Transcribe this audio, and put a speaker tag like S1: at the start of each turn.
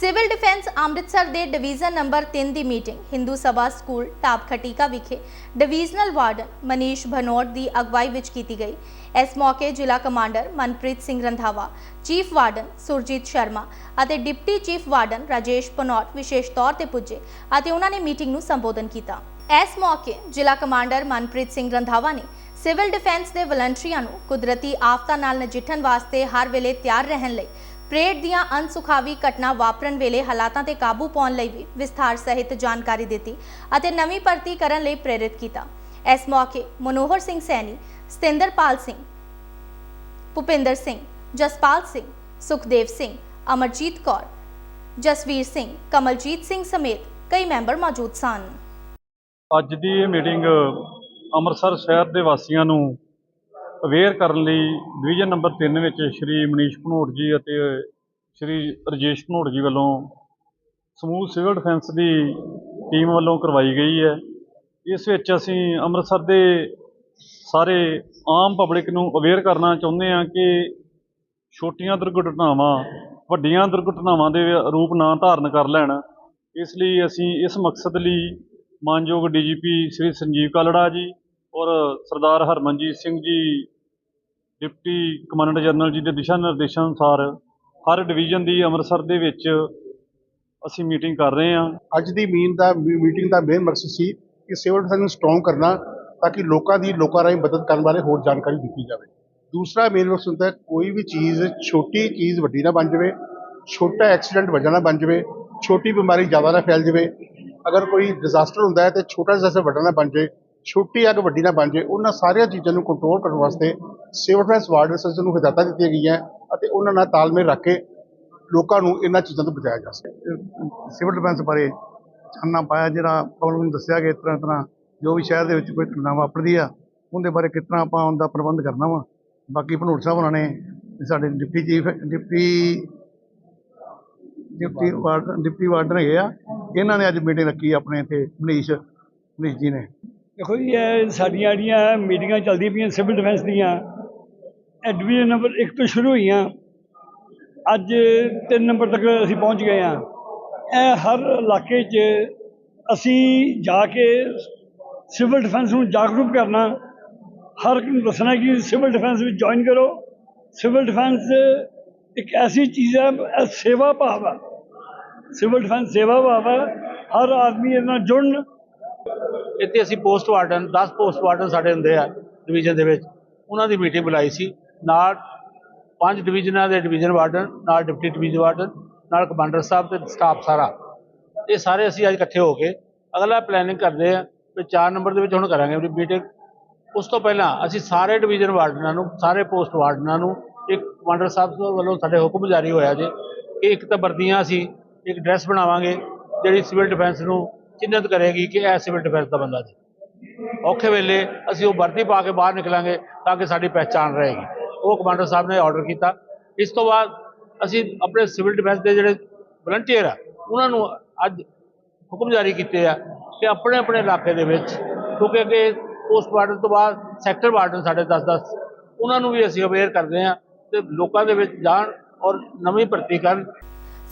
S1: Civil defence Amritsar ਦੇ division number 3 ਦੀ meeting, Hindu Sabha school, top ਖਟੀਕਾ ਵਿਖੇ ਡਿਵੀਜ਼ਨਲ ਵਾਰਡਨ ਮਨੀਸ਼ ਭਨੋਟ ਦੀ ਅਗਵਾਈ ਵਿੱਚ ਕੀਤੀ ਗਈ। ਇਸ ਮੌਕੇ ਜ਼ਿਲ੍ਹਾ commander Manpreet Singh Randhawa, chief warden Surjit Sharma ਅਤੇ deputy chief warden Rajesh Bhanot ਵਿਸ਼ੇਸ਼ ਤੌਰ ਤੇ ਪੁੱਜੇ ਅਤੇ ਉਹਨਾਂ ਨੇ ਮੀਟਿੰਗ ਨੂੰ ਸੰਬੋਧਨ ਕੀਤਾ। ਇਸ ਮੌਕੇ ਜ਼ਿਲ੍ਹਾ ਕਮਾਂਡਰ ਮਨਪ੍ਰੀਤ ਸਿੰਘ ਰੰਧਾਵਾ ਨੇ ਸਿਵਲ ਡਿਫੈਂਸ ਦੇ ਵਲੰਟੀਅਰਾਂ ਨੂੰ ਕੁਦਰਤੀ ਆਫਤਾਂ ਨਾਲ ਨਜਿੱਠਣ ਵਾਸਤੇ ਹਰ ਵੇਲੇ ਤਿਆਰ ਰਹਿਣ ਲਈ ਪਰੇਡ ਦੀਆਂ ਅਨਸੁਖਾਵੀ ਘਟਨਾ ਵਾਪਰਨ ਵੇਲੇ ਹਾਲਾਤਾਂ ਤੇ ਕਾਬੂ ਪਾਉਣ ਲਈ ਵੀ ਵਿਸਥਾਰ ਸਹਿਤ ਜਾਣਕਾਰੀ ਦਿੱਤੀ ਅਤੇ ਨਵੀਂ ਭਰਤੀ ਕਰਨ ਲਈ ਪ੍ਰੇਰਿਤ ਕੀਤਾ। ਇਸ ਮੌਕੇ ਮਨੋਹਰ ਸਿੰਘ ਸੈਣੀ, ਸਤਿੰਦਰਪਾਲ ਸਿੰਘ, ਭੁਪਿੰਦਰ ਸਿੰਘ, ਜਸਪਾਲ ਸਿੰਘ, ਸੁਖਦੇਵ ਸਿੰਘ, ਅਮਰਜੀਤ ਕੌਰ, ਜਸਵੀਰ ਸਿੰਘ, ਕਮਲਜੀਤ ਸਿੰਘ ਸਮੇਤ ਕਈ ਮੈਂਬਰ ਮੌਜੂਦ ਸਨ।
S2: ਅੱਜ ਦੀ ਇਹ ਮੀਟਿੰਗ ਅੰਮ੍ਰਿਤਸਰ ਸ਼ਹਿਰ ਦੇ ਵਾਸੀਆਂ ਨੂੰ ਅਵੇਅਰ ਕਰਨ ਲਈ ਡਿਵੀਜ਼ਨ ਨੰਬਰ 3 ਵਿੱਚ ਸ਼੍ਰੀ ਮਨੀਸ਼ ਭਨੋਟ ਜੀ ਅਤੇ ਸ਼੍ਰੀ ਰਜੇਸ਼ ਭਨੋਟ ਜੀ ਵੱਲੋਂ ਸਮੂਹ ਸਿਵਲ ਡਿਫੈਂਸ ਦੀ ਟੀਮ ਵੱਲੋਂ ਕਰਵਾਈ ਗਈ ਹੈ। ਇਸ ਵਿੱਚ ਅਸੀਂ ਅੰਮ੍ਰਿਤਸਰ ਦੇ ਸਾਰੇ ਆਮ ਪਬਲਿਕ ਨੂੰ ਅਵੇਅਰ ਕਰਨਾ ਚਾਹੁੰਦੇ ਹਾਂ ਕਿ ਛੋਟੀਆਂ ਦੁਰਘਟਨਾਵਾਂ, ਵੱਡੀਆਂ ਦੁਰਘਟਨਾਵਾਂ ਦੇ ਰੂਪ ਨਾ ਧਾਰਨ ਕਰ ਲੈਣ। ਇਸ ਲਈ ਅਸੀਂ ਇਸ ਮਕਸਦ ਲਈ ਮਾਨਯੋਗ ਡੀਜੀਪੀ ਸ੍ਰੀ ਸੰਜੀਵ ਕਾਲੜਾ ਜੀ ਔਰ ਸਰਦਾਰ Harmanjeet Singh ji, deputy commandant general ਜੀ ਦੇ ਦਿਸ਼ਾ ਨਿਰਦੇਸ਼ਾਂ ਅਨੁਸਾਰ ਹਰ ਡਿਵੀਜ਼ਨ ਦੀ ਅੰਮ੍ਰਿਤਸਰ ਦੇ ਵਿੱਚ ਅਸੀਂ ਮੀਟਿੰਗ ਕਰ ਰਹੇ ਹਾਂ।
S3: ਅੱਜ ਦੀ ਮੀਨ ਦਾ, ਮੀਟਿੰਗ ਦਾ ਮੇਨ ਮਕਸਦ ਸੀ ਕਿ ਸਿਵਲ ਡਿਫੈਂਸ ਨੂੰ ਸਟਰੋਂਗ ਕਰਨਾ ਤਾਂ ਕਿ ਲੋਕਾਂ ਦੀ ਲੋਕਾਂ ਰਾਹੀਂ ਮਦਦ ਕਰਨ ਬਾਰੇ ਹੋਰ ਜਾਣਕਾਰੀ ਦਿੱਤੀ ਜਾਵੇ। ਦੂਸਰਾ ਮੇਨ ਮਕਸਦ ਹੁੰਦਾ ਹੈ ਕੋਈ ਵੀ ਚੀਜ਼, ਛੋਟੀ ਚੀਜ਼ ਵੱਡੀ ਨਾ ਬਣ ਜਾਵੇ, ਛੋਟਾ ਐਕਸੀਡੈਂਟ ਵੱਡਾ ਨਾ ਬਣ ਜਾਵੇ, ਛੋਟੀ ਬਿਮਾਰੀ ਜ਼ਿਆਦਾ ਨਾ ਫੈਲ ਜਾਵੇ, ਅਗਰ ਕੋਈ ਡਿਜ਼ਾਸਟਰ ਹੁੰਦਾ ਹੈ ਤੇ ਛੋਟਾ ਜਿਹਾ ਵੱਡਾ ਨਾ ਬਣ ਜਾਵੇ ਛੋਟੀ ਅੱਗ ਵੱਡੀ ਨਾ ਬਣ ਜਾਵੇ ਉਹਨਾਂ ਸਾਰੀਆਂ ਚੀਜ਼ਾਂ ਨੂੰ ਕੰਟਰੋਲ ਕਰਨ ਵਾਸਤੇ ਸਿਵਲ ਡਿਫੈਂਸ ਵਾਰਡ ਸਿਸਟਮ ਨੂੰ ਹਦਾਇਤਾਂ ਦਿੱਤੀਆਂ ਗਈਆਂ ਅਤੇ ਉਹਨਾਂ ਨਾਲ ਤਾਲਮੇਲ ਰੱਖ ਕੇ ਲੋਕਾਂ ਨੂੰ ਇਹਨਾਂ ਚੀਜ਼ਾਂ ਤੋਂ ਬਚਾਇਆ ਜਾ ਸਕੇ। ਸਿਵਲ ਡਿਫੈਂਸ ਬਾਰੇ ਚਾਨਣਾ ਪਾਇਆ ਜਿਹੜਾ ਪਬਲਿਕ ਨੂੰ ਦੱਸਿਆ ਕਿ ਇਸ ਤਰ੍ਹਾਂ ਤਰ੍ਹਾਂ ਜੋ ਵੀ ਸ਼ਹਿਰ ਦੇ ਵਿੱਚ ਕੋਈ ਘਟਨਾ ਵਾਪਰਦੀ ਆ ਉਹਦੇ ਬਾਰੇ ਕਿਸ ਤਰ੍ਹਾਂ ਆਪਾਂ ਉਹਦਾ ਪ੍ਰਬੰਧ ਕਰਨਾ ਵਾ। ਬਾਕੀ ਭਨੋਟ ਸਾਹਿਬ ਉਹਨਾਂ ਨੇ ਸਾਡੇ deputy chief deputy deputy ward deputy warden ਹੈਗੇ ਆ। ਇਹਨਾਂ ਨੇ ਅੱਜ ਮੀਟਿੰਗ ਰੱਖੀ ਆਪਣੇ ਇੱਥੇ ਮਨੀਸ਼ ਮਨੀਸ਼ ਜੀ ਨੇ।
S4: ਦੇਖੋ ਜੀ, ਇਹ ਸਾਡੀਆਂ ਜਿਹੜੀਆਂ ਮੀਟਿੰਗਾਂ ਚੱਲਦੀਆਂ ਪਈਆਂ, ਸਿਵਲ ਡਿਫੈਂਸ ਦੀਆਂ ਐਡਵੀਜ਼ਨ ਨੰਬਰ 1 ਤੋਂ ਸ਼ੁਰੂ ਹੋਈਆਂ। ਅੱਜ 3 ਨੰਬਰ ਤੱਕ ਅਸੀਂ ਪਹੁੰਚ ਗਏ ਹਾਂ। ਇਹ ਹਰ ਇਲਾਕੇ 'ਚ ਅਸੀਂ ਜਾ ਕੇ ਸਿਵਲ ਡਿਫੈਂਸ ਨੂੰ ਜਾਗਰੂਕ ਕਰਨਾ, ਹਰ ਇੱਕ ਨੂੰ ਦੱਸਣਾ ਕਿ ਸਿਵਲ ਡਿਫੈਂਸ ਵਿੱਚ ਜੁਆਇਨ ਕਰੋ। ਸਿਵਲ ਡਿਫੈਂਸ ਇੱਕ ਐਸੀ ਚੀਜ਼ ਹੈ ਸੇਵਾ ਭਾਵ ਹੈ ਸਿਵਲ ਡਿਫੈਂਸ ਸੇਵਾ ਭਾਵ ਹੈ ਹਰ ਆਦਮੀ ਇਹਦੇ ਨਾਲ ਜੁੜਨ
S5: ਇੱਥੇ ਅਸੀਂ ਪੋਸਟ ਵਾਰਡਨ 10 ਪੋਸਟ ਵਾਰਡਨ ਸਾਡੇ ਹੁੰਦੇ ਆ ਡਿਵੀਜ਼ਨ ਦੇ ਵਿੱਚ। ਉਹਨਾਂ ਦੀ ਮੀਟਿੰਗ ਬੁਲਾਈ ਸੀ। ਨਾਲ ਪੰਜ ਡਿਵੀਜ਼ਨਾਂ ਦੇ ਡਿਵੀਜ਼ਨ ਵਾਰਡਨ ਨਾਲ ਡਿਪਟੀ ਡਿਵੀਜ਼ਨ ਵਾਰਡਨ ਨਾਲ ਕਮਾਂਡਰ ਸਾਹਿਬ ਤੇ ਸਟਾਫ ਸਾਰਾ। ਇਹ ਸਾਰੇ ਅਸੀਂ ਅੱਜ ਇਕੱਠੇ ਹੋ ਕੇ ਅਗਲਾ ਪਲੈਨਿੰਗ ਕਰਦੇ ਆ ਤੇ 4 ਨੰਬਰ ਦੇ ਵਿੱਚ ਹੁਣ ਕਰਾਂਗੇ ਮੀਟਿੰਗ ਉਸ ਤੋਂ ਪਹਿਲਾਂ ਅਸੀਂ ਸਾਰੇ ਡਿਵੀਜ਼ਨ ਵਾਰਡਨਾਂ ਨੂੰ, ਸਾਰੇ ਪੋਸਟ ਵਾਰਡਨਾਂ ਨੂੰ ਇੱਕ ਕਮਾਂਡਰ ਸਾਹਿਬ ਵੱਲੋਂ ਸਾਡੇ ਹੁਕਮ ਜਾਰੀ ਹੋਇਆ ਜੇ। ਕਿ ਇੱਕ ਤਾਂ ਵਰਦੀਆਂ ਅਸੀਂ, ਇੱਕ ਡਰੈਸ ਬਣਾਵਾਂਗੇ, ਜਿਹੜੀ ਸਿਵਲ ਡਿਫੈਂਸ ਨੂੰ ਚਿੰਨ੍ਹਿਤ ਕਰੇਗੀ ਕਿ ਇਹ ਸਿਵਲ ਡਿਫੈਂਸ ਦਾ ਬੰਦਾ ਜੀ। ਔਖੇ ਵੇਲੇ ਅਸੀਂ ਉਹ ਵਰਦੀ ਪਾ ਕੇ ਬਾਹਰ ਨਿਕਲਾਂਗੇ ਤਾਂ ਕਿ ਸਾਡੀ ਪਹਿਚਾਣ ਰਹੇਗੀ। ਉਹ ਕਮਾਂਡਰ ਸਾਹਿਬ ਨੇ ਆਰਡਰ ਕੀਤਾ। ਇਸ ਤੋਂ ਬਾਅਦ ਅਸੀਂ ਆਪਣੇ ਸਿਵਲ ਡਿਫੈਂਸ ਦੇ ਜਿਹੜੇ ਵਲੰਟੀਅਰ ਆ, ਉਹਨਾਂ ਨੂੰ ਅੱਜ ਹੁਕਮ ਜਾਰੀ ਕੀਤੇ ਆ ਕਿ ਆਪਣੇ ਆਪਣੇ ਇਲਾਕੇ ਦੇ ਵਿੱਚ, ਕਿਉਂਕਿ ਅੱਗੇ ਪੋਸਟ ਵਾਰਡਨ ਤੋਂ ਬਾਅਦ ਸੈਕਟਰ ਵਾਰਡਨ ਸਾਡੇ 10-10 ਉਹਨਾਂ ਨੂੰ ਵੀ ਅਸੀਂ ਅਵੇਅਰ ਕਰਦੇ ਆ ਤੇ ਲੋਕਾਂ ਦੇ ਵਿੱਚ ਜਾਣ ਔਰ ਨਵੀਂ ਭਰਤੀ ਕਰਨ।